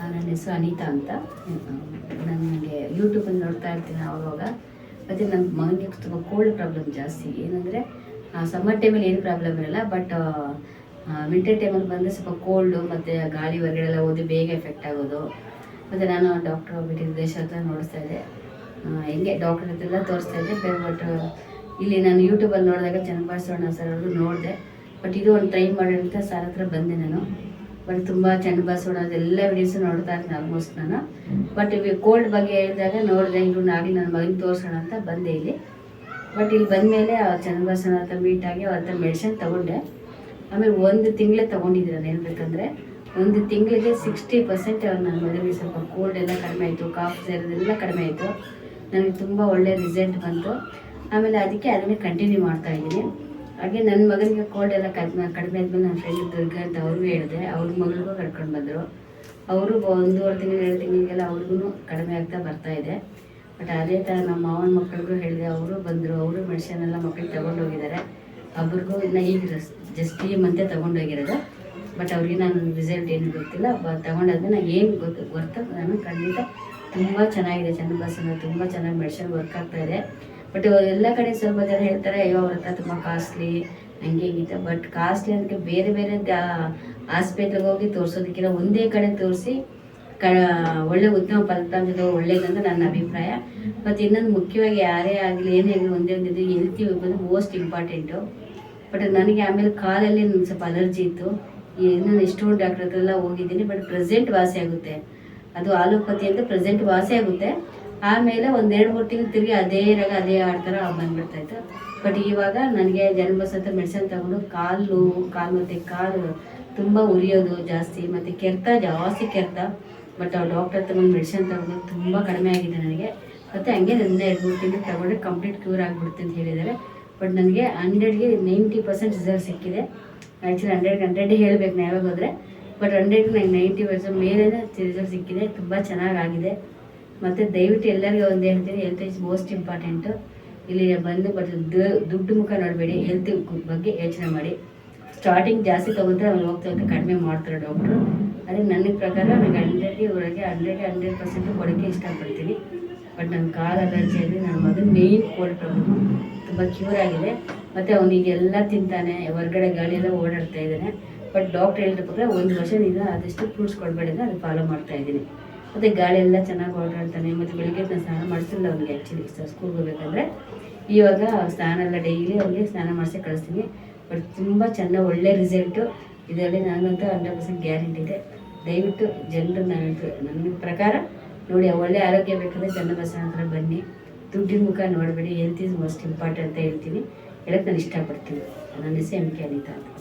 ನನ್ನ ಹೆಸರು ಅನಿತಾ ಅಂತ. ನನಗೆ ಯೂಟ್ಯೂಬಲ್ಲಿ ನೋಡ್ತಾ ಇರ್ತೀನಿ ಆವಾಗ. ಮತ್ತು ನನ್ನ ಮಗನಿಗೆ ತುಂಬ ಕೋಲ್ಡ್ ಪ್ರಾಬ್ಲಮ್ ಜಾಸ್ತಿ. ಏನಂದರೆ ಸಮ್ಮರ್ ಟೈಮಲ್ಲಿ ಏನು ಪ್ರಾಬ್ಲಮ್ ಇರಲ್ಲ ಬಟ್ ವಿಂಟರ್ ಟೈಮಲ್ಲಿ ಬಂದರೆ ಸ್ವಲ್ಪ ಕೋಲ್ಡು ಮತ್ತು ಗಾಳಿ ಹೊರಗಡೆ ಎಲ್ಲ ಹೋದ್ರೆ ಬೇಗ ಎಫೆಕ್ಟ್ ಆಗೋದು. ಮತ್ತು ನಾನು ಡಾಕ್ಟ್ರ್ ಹೋಗ್ಬಿಟ್ಟು ದೇಶ ಹತ್ರ ನೋಡಿಸ್ತಾ ಇದ್ದೆ. ಹೆಂಗೆ ಡಾಕ್ಟರ್ ಹತ್ರ ಎಲ್ಲ ತೋರಿಸ್ತಾ ಇದ್ದೆ ಬಟ್ ಇಲ್ಲಿ ನಾನು ಯೂಟ್ಯೂಬಲ್ಲಿ ನೋಡಿದಾಗ ಚನ್ನಬಸವಣ್ಣ ಸರ್ ಅವರು ನೋಡಿದೆ. ಬಟ್ ಇದು ಒಂದು ಟ್ರೈ ಮಾಡಿ ಸರ್ ಹತ್ರ ಬಂದೆ ನಾನು. ಬಟ್ ತುಂಬ ಚನ್ನಬಸವಣ್ಣ ಎಲ್ಲ ವಿಡಿಯೋಸ್ ನೋಡ್ತಾ ಇರ್ತೀನಿ ಆಲ್ಮೋಸ್ಟ್ ನಾನು. ಬಟ್ ಇವಾಗ ಕೋಲ್ಡ್ ಬಗ್ಗೆ ಹೇಳಿದಾಗ ನೋಡಿದೆ ಇವ್ರು ನಾಡಿ ನನ್ನ ಮಗನ ತೋರಿಸೋಣ ಅಂತ ಬಂದೆ ಇಲ್ಲಿ. ಬಟ್ ಇಲ್ಲಿ ಬಂದಮೇಲೆ ಚನ್ನಬಸವಣ್ಣ ಹತ್ರ ಮೀಟ್ ಆಗಿ ಅವ್ರ ಹತ್ರ ಮೆಡಿಸಿನ್ ತೊಗೊಂಡೆ. ಆಮೇಲೆ ಒಂದು ತಿಂಗಳೇ ತೊಗೊಂಡಿದ್ದೀನಿ ನಾನು ಹೇಳ್ಬೇಕಂದ್ರೆ ಒಂದು ತಿಂಗಳಿಗೆ ಸಿಕ್ಸ್ಟಿ ಪರ್ಸೆಂಟ್ ನನ್ನ ಮಗನಿಗೆ ಸ್ವಲ್ಪ ಕೋಲ್ಡ್ ಎಲ್ಲ ಕಡಿಮೆ ಆಯಿತು ಕಾಫ್ ಸೇರೋದೆಲ್ಲ ಕಡಿಮೆ ಆಯಿತು. ನನಗೆ ತುಂಬ ಒಳ್ಳೆ ರಿಸಲ್ಟ್ ಬಂತು. ಆಮೇಲೆ ಅದಕ್ಕೆ ಅದನ್ನೇ ಕಂಟಿನ್ಯೂ ಮಾಡ್ತಾ ಇದ್ದೀನಿ. ಹಾಗೆ ನನ್ನ ಮಗನಿಗೆ ಕೋಲ್ಡ್ ಎಲ್ಲ ಕಡಿಮೆ ಕಡಿಮೆ ಆದ್ಮೇಲೆ ನನ್ನ ಫ್ರೆಂಡ್ ದುರ್ಗ ಅಂತ ಅವ್ರಿಗೂ ಹೇಳಿದೆ. ಅವ್ರ ಮಗಳಿಗೂ ಕರ್ಕೊಂಡು ಬಂದರು. ಅವರು ಒಂದೂವರೆ ತಿಂಗಳು, ಎರಡು ತಿಂಗಳಿಗೆಲ್ಲ ಅವ್ರಿಗೂ ಕಡಿಮೆ ಆಗ್ತಾ ಬರ್ತಾ ಇದೆ. ಬಟ್ ಅದೇ ಥರ ನಮ್ಮ ಮಾವನ ಮಕ್ಕಳಿಗೂ ಹೇಳಿದೆ, ಅವರು ಬಂದರು. ಅವರು ಮೆಡಿಸಿನ್ ಎಲ್ಲ ಮಕ್ಕಳಿಗೆ ತಗೊಂಡೋಗಿದ್ದಾರೆ ಅವ್ರಿಗೂ ಇನ್ನು ಈಗ ಜಸ್ಟ್ ಈ ಮಂತೆ ತೊಗೊಂಡೋಗಿರೋದು ಬಟ್ ಅವ್ರಿಗೆ ನಾನು ರಿಸಲ್ಟ್ ಏನು ಗೊತ್ತಿಲ್ಲ. ಬ, ತಗೊಂಡಾದ್ಮೇಲೆ ಏನು ಗೊತ್ತು ಗೊತ್ತು ನಾನು ಖಂಡಿತ ತುಂಬ ಚೆನ್ನಾಗಿದೆ. ಚನ್ನಬಸವನ ತುಂಬ ಚೆನ್ನಾಗಿ ಮೆಡಿಸಿನ್ ವರ್ಕ್ ಆಗ್ತಾಯಿದೆ ಬಟ್ ಎಲ್ಲ ಕಡೆ ಸ್ವಲ್ಪ ಜನ ಹೇಳ್ತಾರೆ, ಅಯ್ಯೋ, ಅವ್ರ ಹತ್ರ ತುಂಬ ಕಾಸ್ಟ್ಲಿ ಹಂಗೆ ಹಿಂಗಿದೆ ಬಟ್ ಕಾಸ್ಟ್ಲಿ ಅದಕ್ಕೆ ಬೇರೆ ಬೇರೆ ಆಸ್ಪತ್ರೆಗೆ ಹೋಗಿ ತೋರಿಸೋದಕ್ಕಿಂತ ಒಂದೇ ಕಡೆ ತೋರಿಸಿ, ಕ, ಒಳ್ಳೆ ಉತ್ತಮ ಫಲಿತಾಂಶದ ಒಳ್ಳೇದಂತ ನನ್ನ ಅಭಿಪ್ರಾಯ. ಮತ್ತು ಇನ್ನೊಂದು ಮುಖ್ಯವಾಗಿ ಯಾರೇ ಆಗಲಿ, ಏನೇ ಆಗಲಿ, ಒಂದೇ ಒಂದಿದ್ದು ಹೆಲ್ತಿ ಬಂದು ಮೋಸ್ಟ್ ಇಂಪಾರ್ಟೆಂಟು ಬಟ್ ನನಗೆ ಆಮೇಲೆ ಕಾಲಲ್ಲಿ ನನಗೆ ಸ್ವಲ್ಪ ಅಲರ್ಜಿ ಇತ್ತು. ಇನ್ನೊಂದು ಎಷ್ಟೋ ಡಾಕ್ಟರ್ ಹತ್ರ ಎಲ್ಲ ಹೋಗಿದ್ದೀನಿ ಬಟ್ ಪ್ರೆಸೆಂಟ್ ವಾಸಿ ಆಗುತ್ತೆ. ಅದು ಆಲೋಪತಿ ಅಂತ ಪ್ರೆಸೆಂಟ್ ವಾಸಿ ಆಗುತ್ತೆ. ಆಮೇಲೆ ಒಂದು ಎರಡು ಮೂರು ತಿಂಗಳು ತಿರುಗಿ ಅದೇ ರಾಗ ಅದೇ ಆಡ್ತಾರ ಬಂದ್ಬಿಡ್ತಾಯಿತ್ತು ಬಟ್ ಇವಾಗ ನನಗೆ ಜನ್ಮಸ್ ಹತ್ರ ಮೆಡಿಸಿನ್ ತಗೊಂಡು ಕಾಲು ಕಾಲು ಮತ್ತು ಕಾಲು ತುಂಬ ಉರಿಯೋದು ಜಾಸ್ತಿ ಮತ್ತು ಕೆರೆತ, ಜಾಸ್ತಿ ಕೆರೆತ. ಬಟ್ ಅವ್ರು ಡಾಕ್ಟರ್ ತಗೊಂಡು ಮೆಡಿಸಿನ್ ತಗೊಂಡು ತುಂಬ ಕಡಿಮೆ ಆಗಿದೆ ನನಗೆ. ಮತ್ತು ಹಂಗೆ ನನ್ನ ಎರಡು ಮೂರು ತಿಂಗಳು ತಗೊಂಡ್ರೆ ಕಂಪ್ಲೀಟ್ ಕ್ಯೂರ್ ಆಗಿಬಿಡುತ್ತೆ ಅಂತ ಹೇಳಿದ್ದಾರೆ. ಬಟ್ ನನಗೆ ಹಂಡ್ರೆಡ್ಗೆ ನೈಂಟಿ ಪರ್ಸೆಂಟ್ ರಿಸಲ್ಟ್ ಸಿಕ್ಕಿದೆ. ಆ್ಯಕ್ಚುಲಿ ಹಂಡ್ರೆಡ್ಗೆ ಹಂಡ್ರೆಡ್ ಹೇಳಬೇಕು ನಾ ಯಾವಾಗ ಹೋದರೆ. ಬಟ್ ಹಂಡ್ರೆಡ್ಗೆ ನನಗೆ ನೈಂಟಿ ಪರ್ಸೆಂಟ್ ಮೇಲೇ ರಿಸಲ್ಟ್ ಸಿಕ್ಕಿದೆ. ತುಂಬ ಚೆನ್ನಾಗಾಗಿದೆ ಮತ್ತು ದಯವಿಟ್ಟು ಎಲ್ಲರಿಗೂ ಒಂದು ಹೇಳ್ತೀನಿ ಹೆಲ್ತ್ ಇಸ್ ಮೋಸ್ಟ್ ಇಂಪಾರ್ಟೆಂಟು ಇಲ್ಲಿ ಬಂದು ಬಟ್ ದುಡ್ಡು ಮುಖ ನೋಡಬೇಡಿ ಹೆಲ್ತ್ ಬಗ್ಗೆ ಯೋಚನೆ ಮಾಡಿ. ಸ್ಟಾರ್ಟಿಂಗ್ ಜಾಸ್ತಿ ತೊಗೊಂಡ್ರೆ ಅವ್ರು ಹೋಗ್ತಾ ಹೋಗ್ತಾ ಕಡಿಮೆ ಮಾಡ್ತಾರೆ ಡಾಕ್ಟ್ರು ಅದೇ ನನ್ನ ಪ್ರಕಾರ ನನಗೆ ಹಂಡ್ರೆಡ್ಗೆ ಒಳಗೆ ಹಂಡ್ರೆಡ್ ಹಂಡ್ರೆಡ್ ಪರ್ಸೆಂಟ್ ಕೊಡೋಕ್ಕೆ ಇಷ್ಟಪಡ್ತೀನಿ. ಬಟ್ ನನ್ನ ಕಾಲು ಅಲರ್ಜಿ ಅಂದರೆ ನನ್ನ ಮಗನ ಮೇಯ್ನ್ ಕೋಲ್ಡ್ ಪ್ರಾಬ್ಲಮ್ಮು ತುಂಬ ಕ್ಯೂರ್ ಆಗಿದೆ. ಮತ್ತು ಅವನಿಗೆಲ್ಲ ತಿಂತಾನೆ, ಹೊರಗಡೆ ಗಾಳಿ ಎಲ್ಲ ಓಡಾಡ್ತಾ ಇದ್ದಾನೆ. ಬಟ್ ಡಾಕ್ಟ್ರ್ ಹೇಳಿದ ಪ್ರಕಾರ ಒಂದು ವರ್ಷ ನೀನು ಆದಷ್ಟು ಫ್ರೂಟ್ಸ್ ಕೊಡಬೇಡ ಅದು ಫಾಲೋ ಮಾಡ್ತಾ ಇದ್ದೀನಿ. ಮತ್ತು ಗಾಳಿ ಎಲ್ಲ ಚೆನ್ನಾಗಿ ಓಡಾಡ್ತಾನೆ ಮತ್ತು ಬೆಳಿಗ್ಗೆ ನಾನು ಸ್ನಾನ ಮಾಡಿಸಿಲ್ಲ ಅವ್ನಿಗೆ ಆ್ಯಕ್ಚುಲಿ ಸ್ಕೂಲ್ಗೆ ಹೋಗ್ಬೇಕಂದ್ರೆ ಇವಾಗ ಸ್ನಾನ ಎಲ್ಲ ಡೈಲಿ ಅವ್ನಿಗೆ ಸ್ನಾನ ಮಾಡಿಸಿ ಕಳಿಸ್ತೀನಿ. ಬಟ್ ತುಂಬ ಚೆನ್ನಾಗಿ ಒಳ್ಳೆ ರಿಸಲ್ಟು ಇದರಲ್ಲಿ ನಾನಂತೂ ಹಂಡ್ರೆಡ್ ಪರ್ಸೆಂಟ್ ಗ್ಯಾರಂಟಿ ಇದೆ. ದಯವಿಟ್ಟು ಜನರು ನಾನು ನನ್ನ ಪ್ರಕಾರ ನೋಡಿ ಒಳ್ಳೆ ಆರೋಗ್ಯ ಬೇಕಂದರೆ ಚನ್ನಬಸವನ ಹತ್ರ ಬನ್ನಿ. ದುಡ್ಡಿನ ಮುಖ ನೋಡಬೇಡಿ. ಹೆಲ್ತ್ ಈಸ್ ಮೋಸ್ಟ್ ಇಂಪಾರ್ಟೆಂಟ್ ಅಂತ ಹೇಳ್ತೀನಿ. ಹೇಳಕ್ಕೆ ನಾನು ಇಷ್ಟಪಡ್ತೀನಿ. ನನ್ನ ಹೆಸರು ಎಂ ಕೆ ಅನಿತಾ ಅಂತ.